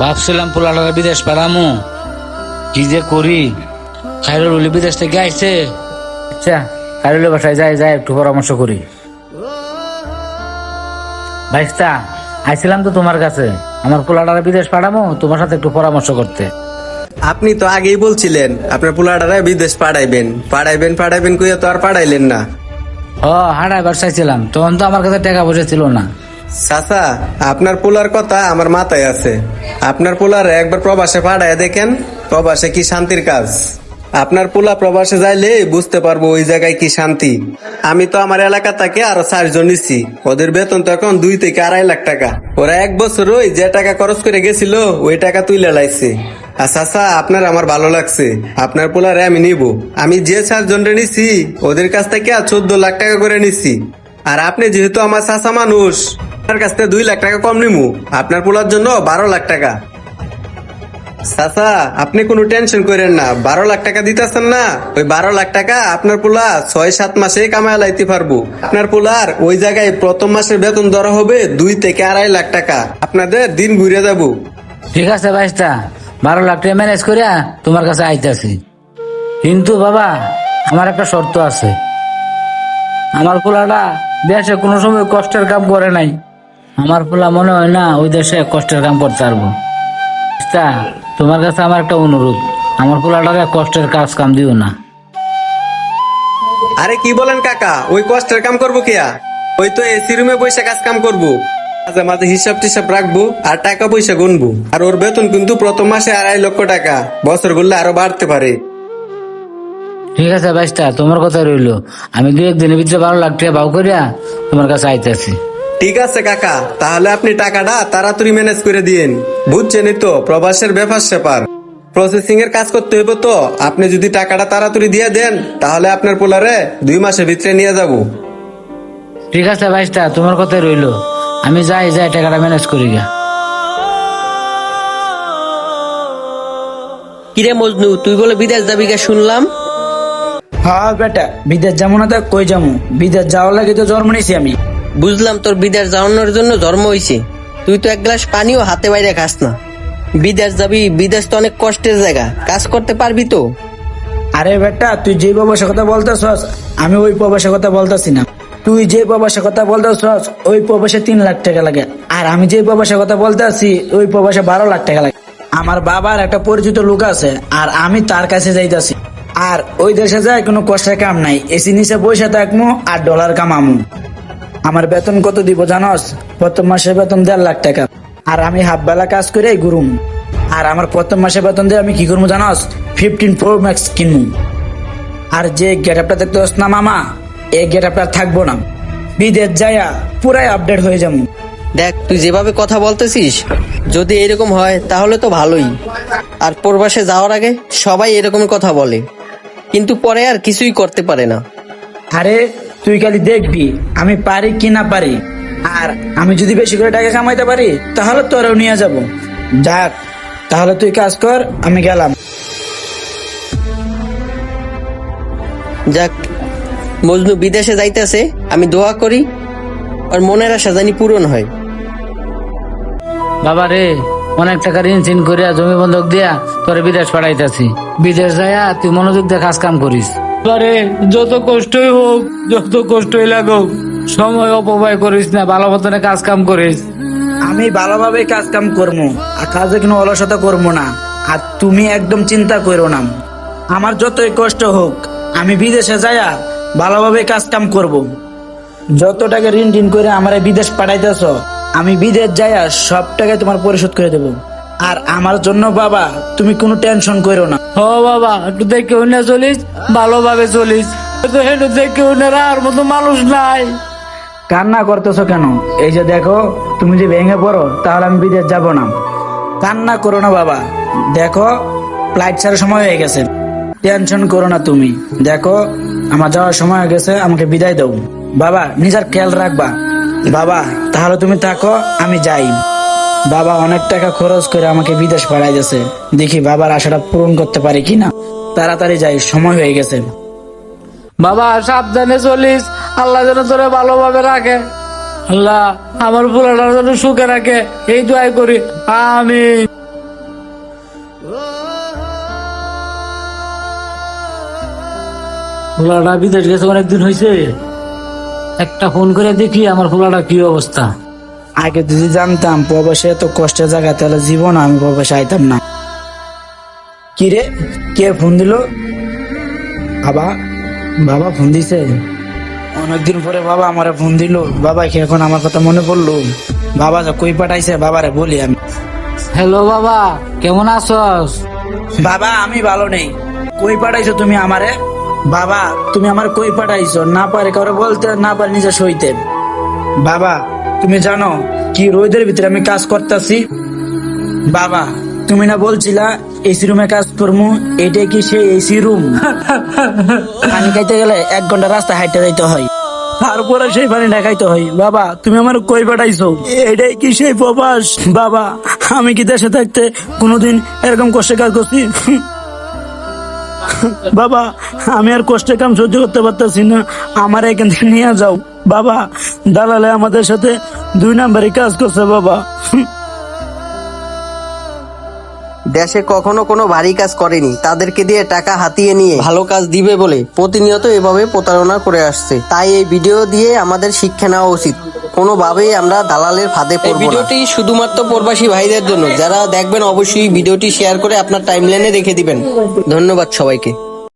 ভাবছিলাম পোলাটার বিদেশ পারামু কি যে করি? খাইরুল বলি বিদেশ থেকে আইছে। আচ্ছা খাইরুলের বাসায় যাই যাই একটু পরামর্শ করি। ভাইস্তা আইছিলাম তো তোমার কাছে। আমার পোলাটার বিদেশ পাঠামো তোমার সাথে একটু পরামর্শ করতে। আপনি তো আগেই বলছিলেন আপনার পোলাটারে বিদেশ পাঠাইবেন পাঠাইবেন পাঠাইবেন কইয়া তো আর পাঠাইলেন না। ও হাঁটাইবার চাইছিলাম তখন তো আমার কাছে টাকা পয়সা ছিল না। চাচা, আপনার পোলার কথা আমার মাথায় আছে। আপনার পোলার একবার প্রবাসে পাঠায় দেখেন, প্রবাসে কি শান্তির কাজ। আপনার পোলা প্রবাসে যাইলে বুঝতে পারব ওই জায়গায় কি শান্তি। আমি তো আমার এলাকা থেকে আরও চারজন নিছি। ওদের বেতন তো এখন দুই থেকে আড়াই লাখ টাকা। ওরা এক বছর ওই যে টাকা খরচ করে গেছিল, ওই টাকা তুলে লাইছে। আর চাচা, আপনার আমার ভালো লাগছে। আপনার পোলারে আমি নিব। আমি যে চারজন নিছি, ওদের কাছ থেকে চোদ্দ লাখ টাকা করে নিছি। আর আপনি যেহেতু আমার চাচা মানুষ আপনার কাছ থেকে দুই লাখ টাকা কম নিমু। আপনার পোলার জন্য বারো লাখ টাকা। চাচা, আপনি কোনো টেনশন করেন না। বারো লাখ টাকা দিতেছেন না। ওই বারো লাখ টাকা আপনার পোলা ছয়, সাত মাসে কামায় লাইতে পারব। আপনার পোলার ওই জায়গায় প্রথম মাসের বেতন ধরা হবে দুই থেকে আড়াই লাখ টাকা। আপনাদের দিন ঘুরে যাব। ঠিক আছে ভাইস্তা। বারো লাখ টাকা ম্যানেজ করিয়া তোমার কাছে আইতাছি। কিন্তু বাবা, আমার একটা শর্ত আছে। আমার পোলাটা দেশে কোনো সময় কষ্টের কাম করে নাই। আমার পোলা মনে হয় না ওই দেশে কষ্টের কাম করতে পারব। ভাইস্তা, তোমার কাছে আমার একটা অনুরোধ। আমার পোলাটাকে কষ্টের কাজ কাম দিও না। আরে কি বলেন কাকা? ওই কষ্টের কাম করব কিয়া ওই তো এসি রুমে বসে কাজ কাম করব। মাঝে মাঝে হিসাব টিসাব রাখব আর টাকা পয়সা গুনবো। আর ওর বেতন কিন্তু প্রথম মাসে আড়াই লক্ষ টাকা। বছর গুনলে আরও বাড়তে পারে। ঠিক আছে ভাইস্তা তোমার কথা রইল। আমি দু একদিনের ভিতরে বারো লাখ টাকা বাউ করিয়া তোমার কাছে আইতেছি। ঠিক আছে কাকা। তাহলে আপনি টাকাটা তাড়াতাড়ি ম্যানেজ করে দিয়েন। বুঝছেনই তো প্রবাসের ব্যাপার স্যাপার। প্রসেসিং এর কাজ করতে হবে তো। আপনি যদি টাকাটা তাড়াতাড়ি দিয়ে দেন তাহলে আপনার পোলারে দুই মাসের ভিতরে নিয়ে যাব। ঠিক আছে ভাইস্তা তোমার কথাই রইল। আমি যাই যাই টাকাটা ম্যানেজ করি গা কিরে মজনু তুই বলে বিদেশ যাবি কে শুনলাম? হ্যাঁ বেটা বিদেশ যাব না তো কই যাব? বিদেশ যাওয়ার লাগে তো জন্ম নিয়েছি আমি। বুঝলাম তোর বিদেশ যাওয়ানোর জন্য জন্ম হয়েছে তুই তো এক গ্লাস পানিও হাতে বাইরে খাস না। বিদেশ যাবি, বিদেশ তো অনেক কষ্টের জায়গা। কাজ করতে পারবি তো। আরে বেটা, তুই যে প্রবাসের কথা বলতেছস, আমি ওই প্রবাসের কথা বলতেছি না। তুই যে প্রবাসের কথা বলতেছস, ওই প্রবাসে তিন লাখ টাকা লাগে। আর আমি যে প্রবাসের কথা বলতে আছি ওই প্রবাসে বারো লাখ টাকা লাগে। আমার বাবার একটা পরিচিত লোক আছে, আর আমি তার কাছে যাইতাছি। আর ওই দেশে যায় কোনো কষ্টের কাম নাই। এসি নিচে বসে থাকমু আর ডলার কামামু। আমার বেতন কত দিব জানস? প্রথম মাসের বেতন দেড় লাখ টাকা। আর আমি হাফ বেলা কাজ করে ঘুরুম। আর আমার প্রথম মাসের বেতন দিয়ে আমি কি করব জানস? ফিফটিন প্রো ম্যাক্স কিনবো আর যে গেট আপটা দেখতে পাস না মামা এই গেট আপটা থাকব না। বিদেশ যায়া পুরাই আপডেট হয়ে যাব। দেখ তুই যেভাবে কথা বলতেছিস যদি এরকম হয় তাহলে তো ভালোই। আর প্রবাসে যাওয়ার আগে সবাই এরকম কথা বলে। কিন্তু পরে আর কিছুই করতে পারে না। আরে তুই খালি দেখবি আমি পারি কি না পারি। আর আমি যদি বেশি করে টাকা কামাইতে পারি তাহলে তোরাও নিয়ে যাব। যাক তাহলে তুই কাজ কর আমি গেলাম। যাক মজনু বিদেশে যাইতেছে আমি দোয়া করি আর মনের আশা জানি পূরণ হয়। বাবা রে অনেক টাকা ঋণ চিন করিয়া জমি বন্ধক দিয়া তোরে বিদেশ পাঠাইতেছি। বিদেশ যাইয়া তুই মনোযোগ দিয়ে কাজ কাম করিস। বারে যত কষ্টই হোক, যত কষ্টই লাগুক, সময় অপব্যয় করিস না, ভালো মতনে কাজ কাম করিস। আমি ভালোভাবে কাজ কাম করব, আর কাজে কোনো অলসতা করব না, আর তুমি একদম চিন্তা করো না। আমার যতই কষ্ট হোক, আমি বিদেশে যাইয়া ভালোভাবে কাজ কাম করব। যত টাকা ঋণ ঋণ করে আমার বিদেশ পাঠাইতেছ, আমি বিদেশ যাইয়া সব টাকা তোমার পরিশোধ করে দেব। আর আমার জন্য বাবা তুমি কোনো টেনশন করো না। ও বাবা একটু দেখে উনে চলিস ভালোভাবে চলিস। তো দেখে উনে আর মতো মানুষ নাই। কান্না করতেছো কেন? এই যে দেখো তুমি যদি ভেঙে পড়ো তাহলে আমি বিদেশ যাব না। কান্না করো না বাবা। দেখো ফ্লাইট ছাড়ার সময় হয়ে গেছে। টেনশন করো না তুমি। দেখো আমার যাওয়ার সময় হয়ে গেছে আমাকে বিদায় দাও। বাবা নিজের খেয়াল রাখবা। বাবা তাহলে তুমি থাকো আমি যাই। বাবা অনেক টাকা খরচ করে আমাকে বিদেশ পাঠাই দিয়েছে দেখি বাবার আশাটা পূরণ করতে পারি কিনা। তাড়াতাড়ি যাই, সময় হয়ে গেছে। বাবা, সাবধানে চলিস। আল্লাহ যেন তোরে ভালোভাবে রাখে। আল্লাহ, আমার পুরাটার জন্য সুখে রাখে। এই দোয়াই করি। আমি ফুলাটা বিদেশ গেছে, অনেকদিন হয়েছে একটা ফোন করে দেখি আমার ফুলাটা কি অবস্থা। আগে যদি জানতাম প্রবাসে এত কষ্টের জায়গা তাহলে জীবন আমি প্রবাসে আইতাম না। কিরে কে ফোন দিল? বাবা বাবা ফোন দিছে। অনেকদিন পরে বাবা আমারে ফোন দিল। বাবা কি এখন আমার কথা মনে পড়ল? বাবা যা কই পাঠাইছে বাবারে বলি আমি। হ্যালো বাবা কেমন আছস? বাবা আমি ভালো নেই। কই পাঠাইছো তুমি আমারে? বাবা তুমি আমার কই পাঠাইছো? না পারে কাউরে বলতে না পারে নিজে সইতে। বাবা তুমি জানো কি রোদের ভিতরে আমি কাজ করতেছি? বাবা তুমি না বলছিলা এসি রুমে কাজ করমু? এটা কি সেই এসি রুম? পানি খাইতে গেলে এক ঘণ্টা রাস্তা হাইটে যাইতে হয়। তারপরে সেই পানি ঢাকাইতে হয়। বাবা তুমি আমার কই পাঠাইছো? এটাই কি সেই প্রবাস? বাবা আমি কি দেশে থাকতে কোনোদিন এরকম কষ্টে কাজ করছি? বাবা আমি আর কষ্টের কাম সহ্য করতে পারতেছি না। আমার এখান থেকে নিয়ে যাও। বাবা দালালে আমাদের সাথে দুই নাম্বারই কাজ করছে বাবা। দেশে কখনো কোনো ভারী কাজ করেনি। তাদেরকে দিয়ে টাকা হাতিয়ে নিয়ে ভালো কাজ দিবে বলে প্রতিনিয়ত এভাবে প্রতারণা করে আসছে। তাই এই ভিডিও দিয়ে আমাদের শিক্ষা নেওয়া উচিত। কোনোভাবেই আমরা দালালের ফাঁদে পড়ব না। ভিডিওটি শুধুমাত্র প্রবাসী ভাইদের জন্য। যারা দেখবেন অবশ্যই ভিডিওটি শেয়ার করে আপনার টাইমলাইনে রেখে দিবেন। ধন্যবাদ সবাইকে।